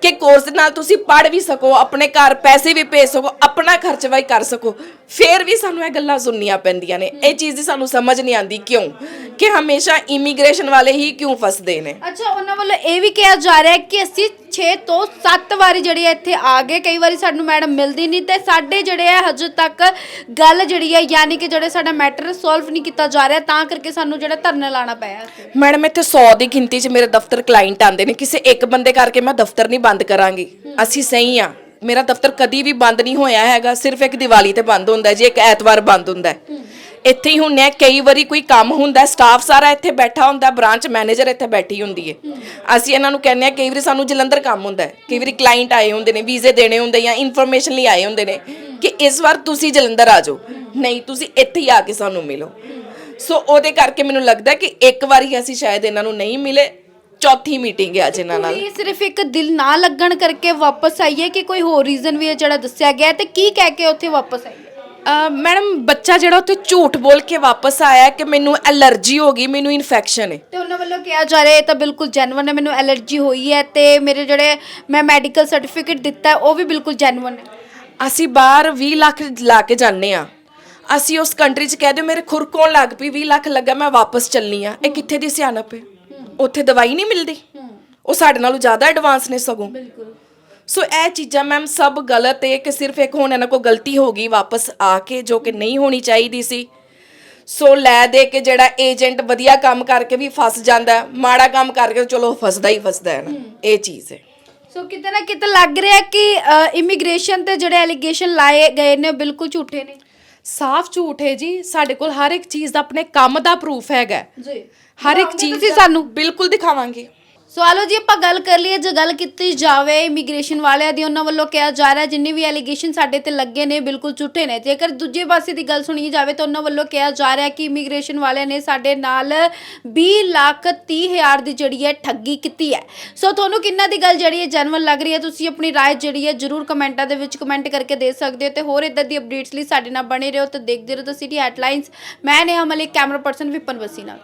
ਕਿ ਕੋਰਸ ਦੇ ਨਾਲ ਤੁਸੀਂ ਪੜ੍ਹ ਵੀ ਸਕੋ, ਆਪਣੇ ਘਰ ਪੈਸੇ ਵੀ ਭੇਜ ਸਕੋ, ਆਪਣਾ ਖਰਚਾ ਵੀ ਕਰ ਸਕੋ। ਫੇਰ ਵੀ ਸਾਨੂੰ ਇਹ ਗੱਲਾਂ ਸੁਣਨੀਆਂ ਪੈਂਦੀਆਂ ਨੇ। ਇਹ ਚੀਜ਼ ਦੀ ਸਾਨੂੰ ਸਮਝ ਨਹੀਂ ਆਂਦੀ ਕਿਉਂ? ਕਿ ਹਮੇਸ਼ਾ ਇਮੀਗ੍ਰੇਸ਼ਨ ਵਾਲੇ ਹੀ ਕਿਉਂ ਫਸਦੇ ਨੇ? ਅੱਛਾ, ਉਹਨਾਂ ਵੱਲੋਂ ਇਹ ਵੀ ਕਿਹਾ ਜਾ ਰਿਹਾ ਹੈ ਕਿ ਅਸੀਂ 6 ਤੋਂ 7 ਵਾਰੀ ਜਿਹੜੇ ਇੱਥੇ ਆ ਗਏ। ਕਈ ਵਾਰੀ ਸਾਨੂੰ ਮੈਡਮ ਮਿਲਦੀ ਨਹੀਂ ਤੇ ਸਾਡੇ ਜਿਹੜੇ ਹੈ ਹਜੇ ਤੱਕ ਗੱਲ ਜਿਹੜੀ ਹੈ ਯਾਨੀ ਕਿ ਜਿਹੜੇ ਸਾਡਾ ਮੈਟਰ ਸੋਲਵ ਨਹੀਂ ਕੀਤਾ ਜਾ ਰਿਹਾ, ਤਾਂ ਕਰਕੇ ਸਾਨੂੰ ਜਿਹੜਾ ਧਰਨਾ ਲਾਣਾ ਪਿਆ ਇੱਥੇ ਮੈਡਮ, ਇੱਥੇ 100 ਦੀ ਗਿਣਤੀ 'ਚ ਮੇਰੇ ਦਫ਼ਤਰ ਕਲਾਇੰਟ ਆਉਂਦੇ ਨੇ। ਕਿਸੇ ਇੱਕ ਬੰਦੇ ਕਰਕੇ ਮੈਂ ਦਫ਼ਤਰ ਨਹੀਂ ਬੰਦ ਕਰਾਂਗੀ। ਅਸੀਂ ਸਹੀ ਆ ਮੇਰਾ ਦਫ਼ਤਰ ਕਦੀ ਵੀ ਬੰਦ ਨਹੀਂ ਹੋਇਆ ਹੈਗਾ। ਸਿਰਫ ਇੱਕ ਦੀਵਾਲੀ ਤੇ ਬੰਦ ਹੁੰਦਾ ਹੈ ਜੀ, ਇੱਕ ਐਤਵਾਰ ਬੰਦ ਹੁੰਦਾ ਹੈ। ਇੱਥੇ ਹੀ ਹੁੰਨੇ ਆ ਕਈ ਵਾਰੀ ਕੋਈ ਕੰਮ ਹੁੰਦਾ ਸਟਾਫ ਸਾਰਾ ਇੱਥੇ ਬੈਠਾ ਹੁੰਦਾ ਬ੍ਰਾਂਚ ਮੈਨੇਜਰ ਇੱਥੇ ਬੈਠੀ ਹੁੰਦੀ ਹੈ। ਅਸੀਂ ਇਹਨਾਂ ਨੂੰ ਕਹਿੰਦੇ ਆ ਕਈ ਵਾਰੀ ਸਾਨੂੰ ਜਲੰਧਰ ਕੰਮ ਹੁੰਦਾ ਹੈ। ਕਈ ਵਾਰੀ ਕਲਾਇੰਟ ਆਏ ਹੁੰਦੇ ਨੇ, ਵੀਜ਼ੇ ਦੇਣੇ ਹੁੰਦੇ ਜਾਂ ਇਨਫੋਰਮੇਸ਼ਨ ਲਈ ਆਏ ਹੁੰਦੇ ਨੇ। ਕਿ ਇਸ ਵਾਰ ਤੁਸੀਂ ਜਲੰਧਰ ਆ ਜਾਓ। ਨਹੀਂ ਤੁਸੀਂ ਇੱਥੇ ਹੀ ਆ ਕੇ ਸਾਨੂੰ ਮਿਲੋ। ਸੋ ਉਹਦੇ ਕਰਕੇ ਮੈਨੂੰ ਲੱਗਦਾ ਕਿ ਇੱਕ ਵਾਰੀ ਅਸੀਂ ਸ਼ਾਇਦ ਇਹਨਾਂ ਨੂੰ ਨਹੀਂ ਮਿਲੇ। ਚੌਥੀ ਮੀਟਿੰਗ ਹੈ ਅੱਜ ਇਹਨਾਂ ਨਾਲ। ਇਹ ਸਿਰਫ ਇੱਕ ਦਿਲ ਨਾ ਲੱਗਣ ਕਰਕੇ ਵਾਪਸ ਆਈ ਹੈ ਕਿ ਕੋਈ ਹੋਰ ਰੀਜ਼ਨ ਵੀ ਹੈ ਜਿਹੜਾ ਦੱਸਿਆ ਗਿਆ ਹੈ ਤੇ ਕੀ ਕਹਿ ਕੇ ਉੱਥੇ ਵਾਪਸ ਆਈ ਹੈ ਅਹ ਮੈਡਮ ਬੱਚਾ ਜਿਹੜਾ ਉੱਥੇ ਝੂਠ ਬੋਲ ਕੇ ਵਾਪਸ ਆਇਆ ਕਿ ਮੈਨੂੰ ਐਲਰਜੀ ਹੋ ਗਈ ਮੈਨੂੰ ਇਨਫੈਕਸ਼ਨ ਹੈ। ਤੇ ਉਹਨਾਂ ਵੱਲੋਂ ਕਿਹਾ ਜਾ ਰਿਹਾ ਇਹ ਤਾਂ ਬਿਲਕੁਲ ਜੈਨੂਇਨ ਹੈ ਮੈਨੂੰ ਐਲਰਜੀ ਹੋਈ ਹੈ ਤੇ ਮੇਰੇ ਜਿਹੜੇ ਮੈਂ ਮੈਡੀਕਲ ਸਰਟੀਫਿਕੇਟ ਦਿੱਤਾ ਹੈ ਉਹ ਵੀ ਬਿਲਕੁਲ ਜੈਨੂਇਨ ਹੈ। ਅਸੀਂ ਬਾਹਰ 20 ਲੱਖ ਲਾ ਕੇ ਜਾਂਦੇ ਆ ਅਸੀਂ ਉਸ ਕੰਟਰੀ 'ਚ ਕਹਿ ਦਿਓ ਮੇਰੇ ਖੁਰਕ ਹੋਣ ਲੱਗ ਪਈ 20 ਲੱਖ ਲੱਗਾ ਮੈਂ ਵਾਪਸ ਚੱਲਨੀ ਆ ਇਹ ਕਿੱਥੇ ਦੀ ਸਿਆਣਪ ਹੈ? ਉੱਥੇ ਦਵਾਈ ਨਹੀਂ ਮਿਲਦੀ। ਉਹ ਸਾਡੇ ਨਾਲੋਂ ਜ਼ਿਆਦਾ ਐਡਵਾਂਸ ਨੇ ਸਗੋਂ। ਸੋ ਇਹ ਚੀਜ਼ਾਂ ਮੈਮ ਸਭ ਗਲਤ ਹੈ ਕਿ ਸਿਰਫ ਇੱਕ ਹੁਣ ਇਹਨਾਂ ਕੋਲ ਗਲਤੀ ਹੋ ਗਈ ਵਾਪਸ ਆ ਕੇ ਜੋ ਕਿ ਨਹੀਂ ਹੋਣੀ ਚਾਹੀਦੀ ਸੀ। ਸੋ ਲੈ ਦੇ ਕੇ ਜਿਹੜਾ ਏਜੰਟ ਵਧੀਆ ਕੰਮ ਕਰਕੇ ਵੀ ਫਸ ਜਾਂਦਾ ਹੈ, ਮਾੜਾ ਕੰਮ ਕਰਕੇ ਚਲੋ ਫਸਦਾ ਹੀ ਫਸਦਾ ਹੈ ਨਾ। ਇਹ ਚੀਜ਼ ਹੈ। ਸੋ ਕਿਤੇ ਨਾ ਕਿਤੇ ਲੱਗ ਰਿਹਾ ਕਿ ਇਮੀਗ੍ਰੇਸ਼ਨ ਤੇ ਜਿਹੜੇ ਐਲੀਗੇਸ਼ਨ ਲਾਏ ਗਏ ਨੇ ਉਹ ਬਿਲਕੁਲ ਝੂਠੇ ਨੇ। ਸਾਫ਼ ਝੂਠ ਹੈ ਜੀ। ਸਾਡੇ ਕੋਲ ਹਰ ਇੱਕ ਚੀਜ਼ ਦਾ ਆਪਣੇ ਕੰਮ ਦਾ ਪ੍ਰੂਫ ਹੈਗਾ। ਜੀ। ਹਰ ਇੱਕ ਚੀਜ਼ ਤੁਸੀਂ ਸਾਨੂੰ ਬਿਲਕੁਲ ਦਿਖਾਵਾਂਗੇ। ਸੋ ਆਲੋ ਜੀ ਆਪਾਂ ਗੱਲ ਕਰ ਲਈਏ ਜੇ ਗੱਲ ਕੀਤੀ ਜਾਵੇ ਇਮੀਗ੍ਰੇਸ਼ਨ ਵਾਲਿਆਂ ਦੀ ਉਹਨਾਂ ਵੱਲੋਂ ਕਿਹਾ ਜਾ ਰਿਹਾ ਜਿੰਨੇ ਵੀ ਐਲੀਗੇਸ਼ਨ ਸਾਡੇ ਤੇ ਲੱਗੇ ਨੇ ਬਿਲਕੁਲ ਝੂਠੇ ਨੇ ਜੇਕਰ ਦੂਜੇ ਪਾਸੇ ਦੀ ਗੱਲ ਸੁਣੀ ਜਾਵੇ ਤਾਂ ਉਹਨਾਂ ਵੱਲੋਂ ਕਿਹਾ ਜਾ ਰਿਹਾ ਕਿ ਇਮੀਗ੍ਰੇਸ਼ਨ ਵਾਲਿਆਂ ਨੇ ਸਾਡੇ ਨਾਲ 20 ਲੱਖ 30 ਹਜ਼ਾਰ ਦੀ ਜਿਹੜੀ ਹੈ ਠੱਗੀ ਕੀਤੀ ਹੈ ਸੋ ਤੁਹਾਨੂੰ ਕਿੰਨਾ ਦੀ ਗੱਲ ਜਿਹੜੀ ਹੈ ਜੈਨੂਅਲ ਲੱਗ ਰਹੀ ਹੈ ਤੁਸੀਂ ਆਪਣੀ رائے ਜਿਹੜੀ ਹੈ ਜਰੂਰ ਕਮੈਂਟਾਂ ਦੇ ਵਿੱਚ ਕਮੈਂਟ ਕਰਕੇ ਦੇ ਸਕਦੇ ਹੋ ਤੇ ਹੋਰ ਇਦਾਂ ਦੀ ਅਪਡੇਟਸ ਲਈ ਸਾਡੇ ਨਾਲ ਬਣੇ ਰਹੋ ਤੇ ਦੇਖਦੇ ਰਹੋ ਤਾਂ ਸਿਟੀ ਹੈਡਲਾਈਨਸ ਮੈਂ ਨੇਹਾ ਮਲਿਕ ਕੈਮਰਾ ਪਰਸਨ ਵਿਪਨ ਵਸੀ ਨਾਲ